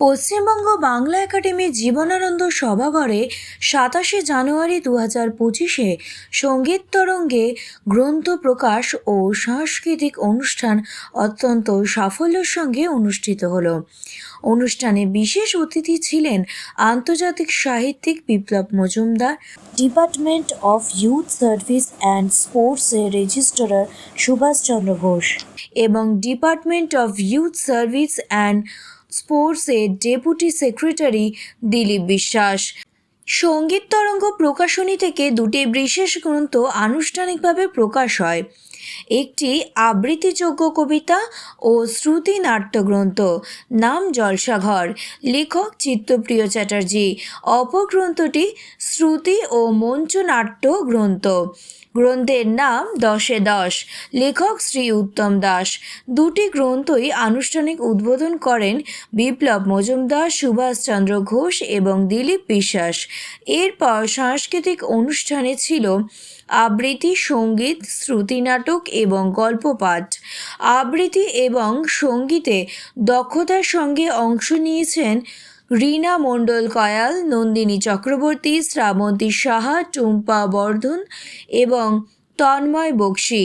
Paschimbanga Bangla academy Jibanananda সভাঘরে সাতাশে জানুয়ারি দু হাজার পঁচিশে সংগীত তরঙ্গে গ্রন্থ প্রকাশ ও সাংস্কৃতিক অনুষ্ঠান অত্যন্ত সাফল্যের সঙ্গে অনুষ্ঠিত হলো। অনুষ্ঠানে বিশেষ অতিথি ছিলেন আন্তর্জাতিক সাহিত্যিক Biplab Majumdar, department of youth service and স্পোর্টসের রেজিস্ট্রার সুভাষচন্দ্র ঘোষ এবং department of youth service and স্পোর্টসের ডেপুটি সেক্রেটারি দিলীপ বিশ্বাস। সংগীত তরঙ্গ প্রকাশনী থেকে দুটি বিশেষ গ্রন্থ আনুষ্ঠানিকভাবে প্রকাশ হয়। একটি আবৃত্তিযোগ্য কবিতা ও শ্রুতি নাট্যগ্রন্থ নাম জলসাঘর। লেখক চিত্তপ্রিয় চ্যাটার্জি। অপর গ্রন্থটি শ্রুতি ও মঞ্চনাট্য গ্রন্থ। গ্রন্থের নাম দশে দশ। লেখক শ্রী উত্তম দাস। দুটি গ্রন্থই আনুষ্ঠানিক উদ্বোধন করেন বিপ্লব মজুমদার সুভাষচন্দ্র ঘোষ এবং দিলীপ বিশ্বাস। এরপর সাংস্কৃতিক অনুষ্ঠানে ছিল আবৃত্তি, সংগীত শ্রুতি এবং গল্পপাঠ। আবৃত্তি এবং সঙ্গীতে দক্ষতার সঙ্গে অংশ নিয়েছেন রীনা মণ্ডল কয়াল, নন্দিনী চক্রবর্তী, শ্রাবন্তী সাহা, টুম্পা বর্ধন এবং তন্ময় বক্সি।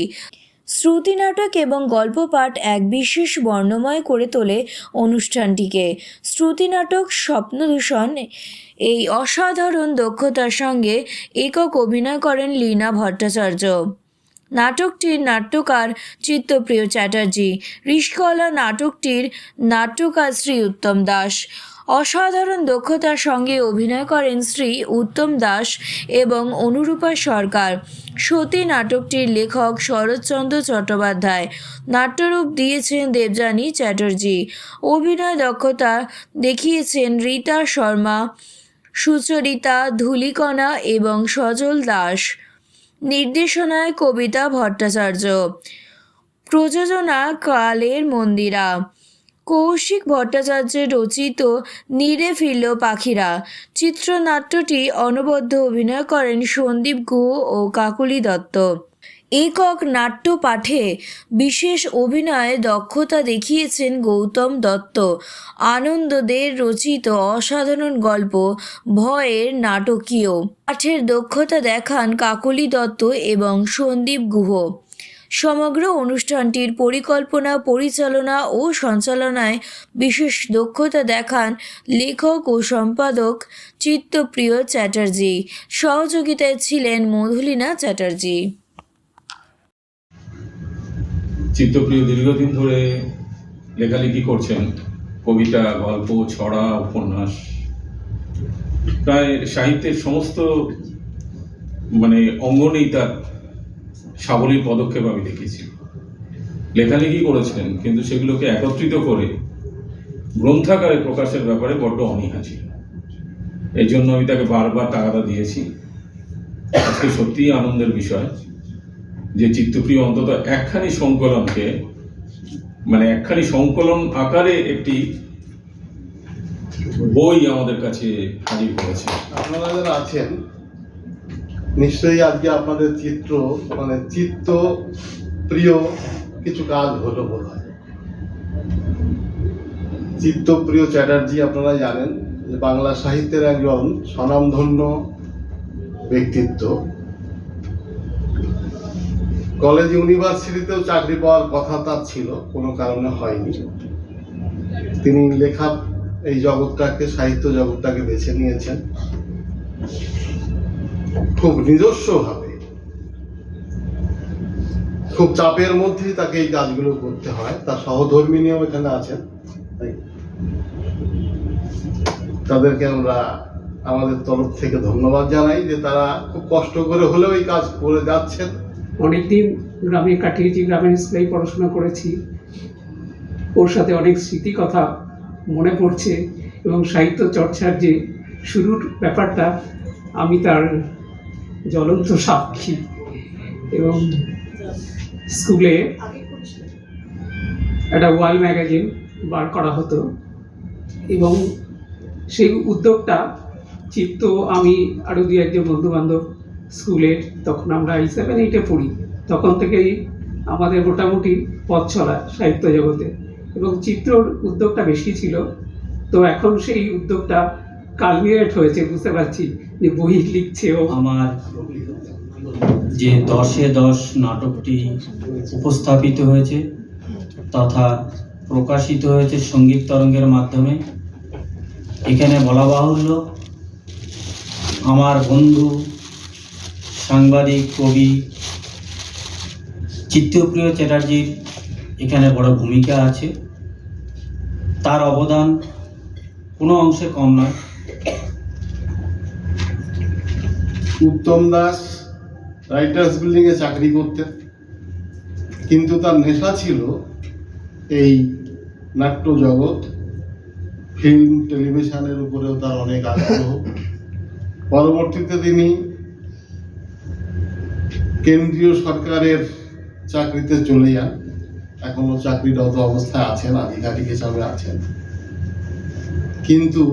শ্রুতি নাটক এবং গল্প পাঠ এক বিশেষ বর্ণময় করে তোলে অনুষ্ঠানটিকে। শ্রুতি নাটক স্বপ্নদূষণ, এই অসাধারণ দক্ষতার সঙ্গে একক অভিনয় করেন লীনা ভট্টাচার্য। নাটকটির নাট্যকার চিত্তপ্রিয় চ্যাটার্জি রিস্কলা নাটকটির নাট্যকার শ্রী উত্তম দাস। অসাধারণ দক্ষতার সঙ্গে অভিনয় করেন শ্রী উত্তম দাস এবং অনুরূপা সরকার। সতী নাটকটির লেখক শরৎচন্দ্র চট্টোপাধ্যায়। নাট্যরূপ দিয়েছেন দেবযানী চ্যাটার্জি। অভিনয় দক্ষতা দেখিয়েছেন রীতা শর্মা, সুচরিতা ধূলিকণা এবং সজল দাস। নির্দেশনায় কবিতা ভট্টাচার্য। প্রযোজনা কালের মন্দিরা। কৌশিক ভট্টাচার্যের রচিত নীরে ফিরল পাখিরা। চিত্রনাট্যটি অনবদ্য অভিনয় করেন সন্দীপ গুহ ও কাকুলি দত্ত। একক নাট্য পাঠে বিশেষ অভিনয়ে দক্ষতা দেখিয়েছেন গৌতম দত্ত। আনন্দদের রচিত অসাধারণ গল্প, ভয়ের নাটকীয়। পাঠের দক্ষতা দেখান কাকলি দত্ত এবং সন্দীপ গুহ। সমগ্র অনুষ্ঠানটির পরিকল্পনা, পরিচালনা ও সঞ্চালনায় বিশেষ দক্ষতা দেখান লেখক ও সম্পাদক চিত্তপ্রিয় চ্যাটার্জি। সহযোগিতায় ছিলেন মধুলিনা চ্যাটার্জি। চিত্তপ্রিয় দীর্ঘদিন ধরে লেখালেখি করছেন। কবিতা, গল্প, ছড়া, উপন্যাস। প্রায় সাহিত্যের সমস্ত মানে অঙ্গনেই তার সাবলীল পদক্ষেপ আমি দেখেছি। লেখালেখি করেছেন, কিন্তু সেগুলোকে একত্রিত করে গ্রন্থাকারে প্রকাশের ব্যাপারে বড্ড অনীহা ছিল। এই জন্য আমি তাকে বারবার তাগাদা দিয়েছি। আজকে সত্যিই আনন্দের বিষয়। যে চিত্তপ্রিয় অন্তত একখানি সংকলনকে মানে একখানি সংকলন আকারে একটি বই আমাদের কাছে হাজির করেছে। আপনারা যারা আছেন, নিশ্চয়ই আজকে আপনাদের চিত্র মানে চিত্ত প্রিয় কিছু কাজ হলো বোধ হয় চিত্তপ্রিয় চ্যাটার্জি আপনারা জানেন যে বাংলা সাহিত্যের একজন স্বনামধন্য ব্যক্তিত্ব। কলেজ, ইউনিভার্সিটিতেও চাকরি পাওয়ার কথা তার ছিল, কোনো কারণে হয়নি। তিনি লেখা এই জগৎটাকে, সাহিত্য জগৎটাকে বেছে নিয়েছেন। খুব নিজস্বভাবে। খুব চাপের মধ্যেই তাকে এই কাজগুলো করতে হয়। তার সহধর্মিনীও এখানে আছেন। তাদেরকে আমরা আমাদের তরফ থেকে ধন্যবাদ জানাই যে তারা খুব কষ্ট করে হলেও এই কাজ করে যাচ্ছেন। অনেকদিন গ্রামে কাটিয়েছি গ্রামের স্কুলেই পড়াশোনা করেছি। ওর সাথে অনেক স্মৃতি কথা মনে পড়ছে এবং সাহিত্য চর্চার যে শুরুর ব্যাপারটা, আমি তার জ্বলন্ত সাক্ষী এবং স্কুলে একটা ওয়াল ম্যাগাজিন বার করা হতো এবং সেই উদ্যোগটা, চিত্ত, আমি আরও দু একজন বন্ধুবান্ধব স্কুলের তখন আমরা এই সেভেন এইটে পড়ি। তখন থেকেই আমাদের মোটামুটি পথ চলা সাহিত্য জগতে। এবং চিত্রর উদ্যোগটা বেশি ছিল। তো এখন সেই উদ্যোগটা কালমিনেট হয়েছে, বুঝতে পারছি যে বই লিখছে ও আমার যে দশে দশ নাটকটি উপস্থাপিত হয়েছে তথা প্রকাশিত হয়েছে সংগীত তরঙ্গের মাধ্যমে, এখানে বলা বাহুল্য, আমার বন্ধু সাংবাদিক, কবি চিত্তপ্রিয় চ্যাটার্জির এখানে বড় ভূমিকা আছে। তার অবদান কোনো অংশে কম নয়। উত্তম দাস রাইটার্স বিল্ডিংয়ে চাকরি করতেন। কিন্তু তার নেশা ছিল এই নাট্য জগৎ। ফিল্ম, টেলিভিশনের উপরেও তার অনেক আগ্রহ। পরবর্তীতে তিনি কেন্দ্রীয় সরকারের চাকরিতে চলে যান। এখনও চাকরিরত অবস্থায় আছেন আধিকারিক হিসাবে আছেন। কিন্তু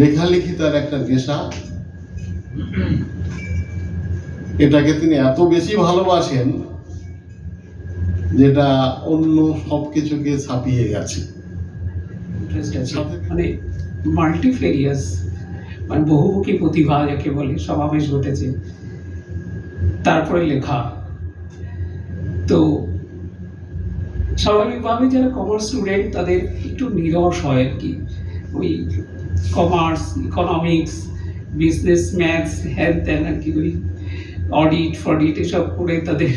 লেখালেখি তার একটা নেশা এটাকে তিনি এত বেশি ভালোবাসেন যেটা অন্য সব কিছুকে ছাপিয়ে গেছে। মানে মাল্টিফেরিয়াস মানে বহুমুখী প্রতিভা যাকে বলে সমাবেশ ঘটেছে। তারপরে লেখা। তো স্বাভাবিকভাবে যারা কমার্স স্টুডেন্ট তাদের একটু নিরস হয় আর কি। ওই কমার্স ইকোনমিক্স বিজনেস ম্যাথস হ্যান ত্যান আর কি ওই অডিট ফডিট এসব করে তাদের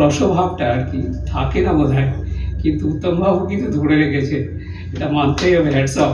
রসভাবটা আর কি থাকে না বোধ হয় কিন্তু উত্তমবাবু কিন্তু ধরে রেখেছে। এটা মানতেই হবে হ্যাটস অফ